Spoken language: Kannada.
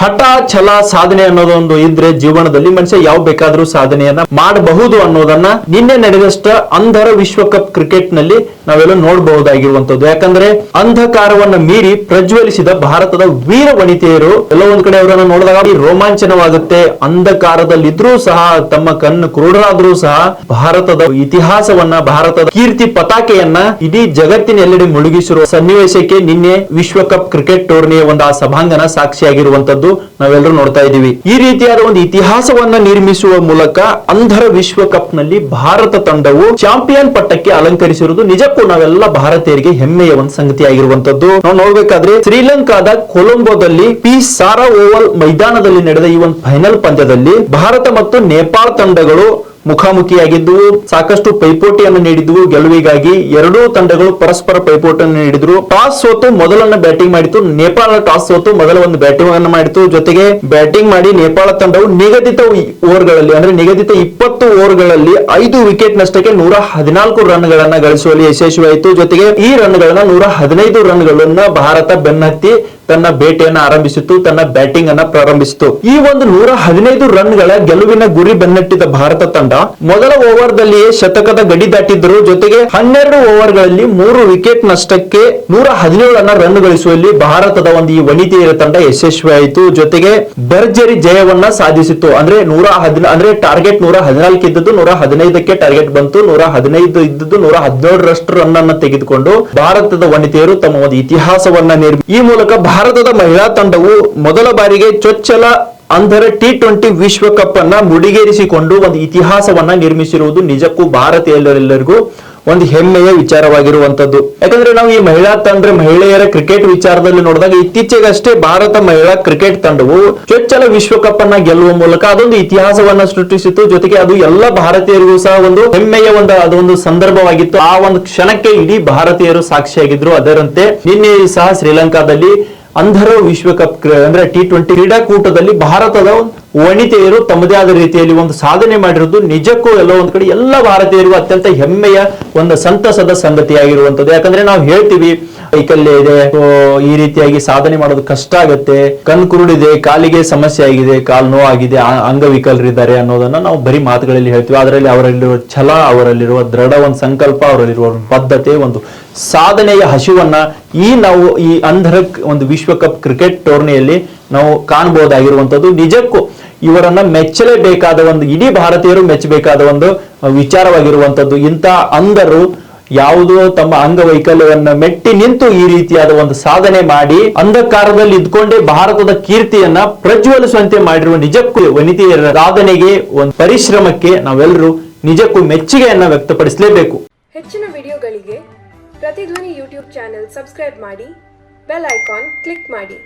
ಹಠ, ಛಲ ಸಾಧನೆ ಅನ್ನೋದೊಂದು ಇದ್ರೆ ಜೀವನದಲ್ಲಿ ಮನುಷ್ಯ ಯಾವ ಬೇಕಾದ್ರೂ ಸಾಧನೆಯನ್ನ ಮಾಡಬಹುದು ಅನ್ನೋದನ್ನ ನಿನ್ನೆ ನಡೆದಷ್ಟ ಅಂಧರ ವಿಶ್ವಕಪ್ ಕ್ರಿಕೆಟ್ನಲ್ಲಿ ನಾವೆಲ್ಲ ನೋಡಬಹುದಾಗಿರುವಂತದ್ದು ಯಾಕಂದ್ರೆ ಅಂಧಕಾರವನ್ನ ಮೀರಿ ಪ್ರಜ್ವಲಿಸಿದ ಭಾರತದ ವೀರ ವನಿತೆಯರು ಎಲ್ಲ ಒಂದ್ ಕಡೆ ಅವರನ್ನ ನೋಡಿದಾಗ ರೋಮಾಂಚನವಾಗುತ್ತೆ. ಅಂಧಕಾರದಲ್ಲಿದ್ರೂ ಸಹ, ತಮ್ಮ ಕಣ್ಣು ಕ್ರೂಢರಾದ್ರೂ ಸಹ ಭಾರತದ ಇತಿಹಾಸವನ್ನ, ಭಾರತದ ಕೀರ್ತಿ ಪತಾಕೆಯನ್ನ ಇಡೀ ಜಗತ್ತಿನ ಎಲ್ಲೆಡೆ ಮುಳುಗಿಸಿರುವ ಸನ್ನಿವೇಶಕ್ಕೆ ನಿನ್ನೆ ವಿಶ್ವಕಪ್ ಕ್ರಿಕೆಟ್ ಟೂರ್ನಿಯ ಒಂದು ಆ ಸಭಾಂಗಣ ಸಾಕ್ಷಿಯಾಗಿರುವಂತದ್ದು ನಾವೆಲ್ಲರೂ ನೋಡ್ತಾ ಇದ್ದೀವಿ. ಈ ರೀತಿಯಾದ ಒಂದು ಇತಿಹಾಸವನ್ನ ನಿರ್ಮಿಸುವ ಮೂಲಕ ಅಂಧರ ವಿಶ್ವಕಪ್ನಲ್ಲಿ ಭಾರತ ತಂಡವು ಚಾಂಪಿಯನ್ ಪಟ್ಟಕ್ಕೆ ಅಲಂಕರಿಸಿರುವುದು ನಿಜಕ್ಕೂ ನಾವೆಲ್ಲ ಭಾರತೀಯರಿಗೆ ಹೆಮ್ಮೆಯ ಒಂದು ಸಂಗತಿ ಆಗಿರುವಂತದ್ದು ನಾವು ನೋಡ್ಬೇಕಾದ್ರೆ ಶ್ರೀಲಂಕಾದ ಕೊಲಂಬೋದಲ್ಲಿ ಪಿ ಸಾರಾ ಓವಲ್ ಮೈದಾನದಲ್ಲಿ ನಡೆದ ಈ ಒಂದು ಫೈನಲ್ ಪಂದ್ಯದಲ್ಲಿ ಭಾರತ ಮತ್ತು ನೇಪಾಳ ತಂಡಗಳು ಮುಖಾಮುಖಿಯಾಗಿದ್ದವು ಸಾಕಷ್ಟು ಪೈಪೋಟಿಯನ್ನು ನೀಡಿದ್ವು ಗೆಲುವಿಗಾಗಿ ಎರಡೂ ತಂಡಗಳು ಪರಸ್ಪರ ಪೈಪೋಟಿಯನ್ನು ನೀಡಿದ್ರು. ಟಾಸ್ ಸೋತು ಮೊದಲನ್ನ ಬ್ಯಾಟಿಂಗ್ ಮಾಡಿತು ನೇಪಾಳ ಟಾಸ್ ಸೋತು ಮೊದಲ ಒಂದು ಬ್ಯಾಟಿಂಗ್ ಅನ್ನು ಮಾಡಿತು ಜೊತೆಗೆ ಬ್ಯಾಟಿಂಗ್ ಮಾಡಿ ನೇಪಾಳ ತಂಡವು ನಿಗದಿತ ಓವರ್ಗಳಲ್ಲಿ, ಅಂದ್ರೆ ನಿಗದಿತ ಇಪ್ಪತ್ತು ಓವರ್ಗಳಲ್ಲಿ ಐದು ವಿಕೆಟ್ ನಷ್ಟಕ್ಕೆ ನೂರ ಹದಿನಾಲ್ಕು ರನ್ ಗಳನ್ನ ಗಳಿಸುವಲ್ಲಿ ಯಶಸ್ವಿಯಾಯಿತು. ಜೊತೆಗೆ ಈ ರನ್ ಗಳನ್ನ ನೂರ ಹದಿನೈದು ರನ್ ಗಳನ್ನ ಭಾರತ ಬೆನ್ನತ್ತಿ ತನ್ನ ಬೇಟೆಯನ್ನ ಆರಂಭಿಸಿತು, ತನ್ನ ಬ್ಯಾಟಿಂಗ್ ಅನ್ನ ಪ್ರಾರಂಭಿಸಿತು. ಈ ಒಂದು ನೂರ ಹದಿನೈದು ರನ್ಗಳ ಗೆಲುವಿನ ಗುರಿ ಬೆನ್ನಟ್ಟಿದ ಭಾರತ ತಂಡ ಮೊದಲ ಓವರ್ ದಲ್ಲಿಯೇ ಶತಕದ ಗಡಿ ದಾಟಿದ್ದರು ಜೊತೆಗೆ ಹನ್ನೆರಡು ಓವರ್ಗಳಲ್ಲಿ ಮೂರು ವಿಕೆಟ್ ನಷ್ಟಕ್ಕೆ ನೂರ ಹದಿನೇಳನ್ನ ರನ್ ಗಳಿಸುವಲ್ಲಿ ಭಾರತದ ಒಂದು ಈ ವನಿತೆಯರ ತಂಡ ಯಶಸ್ವಿಯಾಯಿತು ಜೊತೆಗೆ ಭರ್ಜರಿ ಜಯವನ್ನ ಸಾಧಿಸಿತು. ಅಂದ್ರೆ ನೂರ ಅಂದ್ರೆ ಟಾರ್ಗೆಟ್ ನೂರ ಹದಿನಾಲ್ಕು ಇದ್ದದ್ದು ನೂರ ಹದಿನೈದಕ್ಕೆ ಟಾರ್ಗೆಟ್ ಬಂತು. ನೂರ ಹದಿನೈದು ಇದ್ದದ್ದು ನೂರ ಹದಿನೇಳರಷ್ಟು ರನ್ ಅನ್ನ ತೆಗೆದುಕೊಂಡು ಭಾರತದ ವನಿತೆಯರು ತಮ್ಮ ಒಂದು ಇತಿಹಾಸವನ್ನ ನಿರ್ಮಿ ಈ ಮೂಲಕ ಭಾರತದ ಮಹಿಳಾ ತಂಡವು ಮೊದಲ ಬಾರಿಗೆ ಚೊಚ್ಚಲ ಅಂಧರ ಟಿ ಟ್ವೆಂಟಿ ವಿಶ್ವಕಪ್ ಅನ್ನ ಮುಡಿಗೇರಿಸಿಕೊಂಡು ಒಂದು ಇತಿಹಾಸವನ್ನ ನಿರ್ಮಿಸಿರುವುದು ನಿಜಕ್ಕೂ ಭಾರತೀಯರೆಲ್ಲರಿಗೂ ಒಂದು ಹೆಮ್ಮೆಯ ವಿಚಾರವಾಗಿರುವಂತದ್ದು ಯಾಕಂದ್ರೆ ನಾವು ಈ ಮಹಿಳಾ ತಂಡ, ಮಹಿಳೆಯರ ಕ್ರಿಕೆಟ್ ವಿಚಾರದಲ್ಲಿ ನೋಡಿದಾಗ ಇತ್ತೀಚೆಗಷ್ಟೇ ಭಾರತ ಮಹಿಳಾ ಕ್ರಿಕೆಟ್ ತಂಡವು ಚೊಚ್ಚಲ ವಿಶ್ವಕಪ್ ಅನ್ನ ಗೆಲ್ಲುವ ಮೂಲಕ ಅದೊಂದು ಇತಿಹಾಸವನ್ನ ಸೃಷ್ಟಿಸಿತು ಜೊತೆಗೆ ಅದು ಎಲ್ಲ ಭಾರತೀಯರಿಗೂ ಸಹ ಒಂದು ಹೆಮ್ಮೆಯ ಒಂದು, ಅದೊಂದು ಸಂದರ್ಭವಾಗಿತ್ತು. ಆ ಒಂದು ಕ್ಷಣಕ್ಕೆ ಇಡೀ ಭಾರತೀಯರು ಸಾಕ್ಷಿಯಾಗಿದ್ರು. ಅದರಂತೆ ನಿನ್ನೆ ಸಹ ಶ್ರೀಲಂಕಾದಲ್ಲಿ ಅಂಧರ ವಿಶ್ವಕಪ್ ಅಂದ್ರೆ ಟಿ ಟ್ವೆಂಟಿ ಕ್ರೀಡಾಕೂಟದಲ್ಲಿ ಭಾರತದ ವನಿತೆಯರು ತಮ್ಮದೇ ಆದ ರೀತಿಯಲ್ಲಿ ಒಂದು ಸಾಧನೆ ಮಾಡಿರೋದು ನಿಜಕ್ಕೂ ಎಲ್ಲ ಒಂದ್ ಕಡೆ ಎಲ್ಲ ಭಾರತೀಯರಿಗೂ ಅತ್ಯಂತ ಹೆಮ್ಮೆಯ ಒಂದು ಸಂತಸದ ಸಂಗತಿಯಾಗಿರುವಂತದ್ದು ಯಾಕಂದ್ರೆ ನಾವು ಹೇಳ್ತೀವಿ ವೈಕಲ್ಯ ಇದೆ. ಈ ರೀತಿಯಾಗಿ ಸಾಧನೆ ಮಾಡೋದು ಕಷ್ಟ ಆಗುತ್ತೆ. ಕಣ್ ಕುರುಡಿದೆ, ಕಾಲಿಗೆ ಸಮಸ್ಯೆ ಆಗಿದೆ, ಕಾಲು ನೋವಾಗಿದೆ ಅಂಗವಿಕಲರಿದ್ದಾರೆ ಅನ್ನೋದನ್ನ ನಾವು ಬರೀ ಮಾತುಗಳಲ್ಲಿ ಹೇಳ್ತೀವಿ. ಅದರಲ್ಲಿ ಅವರಲ್ಲಿರುವ ಛಲ, ಅವರಲ್ಲಿರುವ ದೃಢ ಒಂದು ಸಂಕಲ್ಪ, ಅವರಲ್ಲಿರುವ ಬದ್ಧತೆ ಒಂದು. ಸಾಧನೆಯ ಹಸಿವನ್ನ ಈ ನಾವು ಈ ಅಂಧರ ಒಂದು ವಿಶ್ವಕಪ್ ಕ್ರಿಕೆಟ್ ಟೂರ್ನಿಯಲ್ಲಿ ನಾವು ಕಾಣಬಹುದಾಗಿರುವಂತದ್ದು ನಿಜಕ್ಕೂ ಇವರನ್ನ ಮೆಚ್ಚಲೇಬೇಕಾದ ಒಂದು, ಇಡೀ ಭಾರತೀಯರು ಮೆಚ್ಚಬೇಕಾದ ಒಂದು ವಿಚಾರವಾಗಿರುವಂತದ್ದು ಇಂಥ ಅಂಧರು ಯಾವುದೋ ತಮ್ಮ ಅಂಗವೈಕಲ್ಯವನ್ನ ಮೆಟ್ಟಿ ನಿಂತು ಈ ರೀತಿಯಾದ ಒಂದು ಸಾಧನೆ ಮಾಡಿ ಅಂಧಕಾರದಲ್ಲಿ ಇದ್ಕೊಂಡೇ ಭಾರತದ ಕೀರ್ತಿಯನ್ನ ಪ್ರಜ್ವಲಿಸುವಂತೆ ಮಾಡಿರುವ ನಿಜಕ್ಕೂ ವನಿತೆಯರ ಸಾಧನೆಗೆ ಒಂದು ಪರಿಶ್ರಮಕ್ಕೆ ನಾವೆಲ್ಲರೂ ನಿಜಕ್ಕೂ ಮೆಚ್ಚುಗೆಯನ್ನ ವ್ಯಕ್ತಪಡಿಸಲೇಬೇಕು. ಹೆಚ್ಚಿನ ವಿಡಿಯೋಗಳಿಗೆ ಪ್ರತಿಧ್ವನಿ ಯೂಟ್ಯೂಬ್ ಚಾನೆಲ್ ಸಬ್ಸ್ಕ್ರೈಬ್ ಮಾಡಿ, ಬೆಲ್ ಐಕಾನ್ ಕ್ಲಿಕ್ ಮಾಡಿ.